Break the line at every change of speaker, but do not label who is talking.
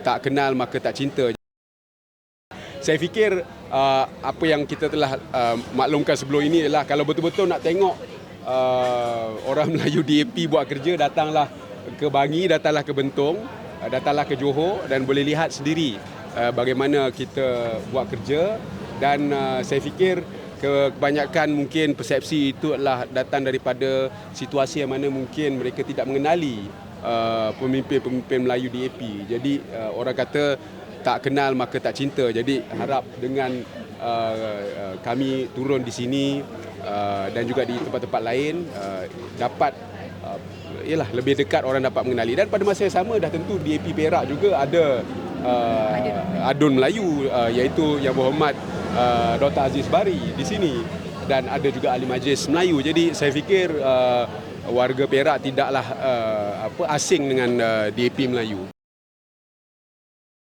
tak kenal maka tak cinta. Saya fikir uh, apa yang kita telah uh, maklumkan sebelum ini adalah kalau betul-betul nak tengok uh, orang Melayu DAP buat kerja datanglah ke Bangi, datanglah ke Bentong, uh, datanglah ke Johor dan boleh lihat sendiri uh, bagaimana kita buat kerja dan uh, saya fikir kebanyakan mungkin persepsi itu adalah datang daripada situasi yang mana mungkin mereka tidak mengenali uh, pemimpin-pemimpin Melayu DAP. Jadi uh, orang kata tak kenal maka tak cinta. Jadi harap dengan uh, uh, kami turun di sini uh, dan juga di tempat-tempat lain uh, dapat uh, yalah lebih dekat orang dapat mengenali dan pada masa yang sama dah tentu DAP Perak juga ada uh, adun Melayu uh, iaitu Yang Berhormat uh, Dr Aziz Bari di sini dan ada juga ahli majlis Melayu. Jadi saya fikir uh, warga Perak tidaklah uh, apa asing dengan uh, DAP Melayu.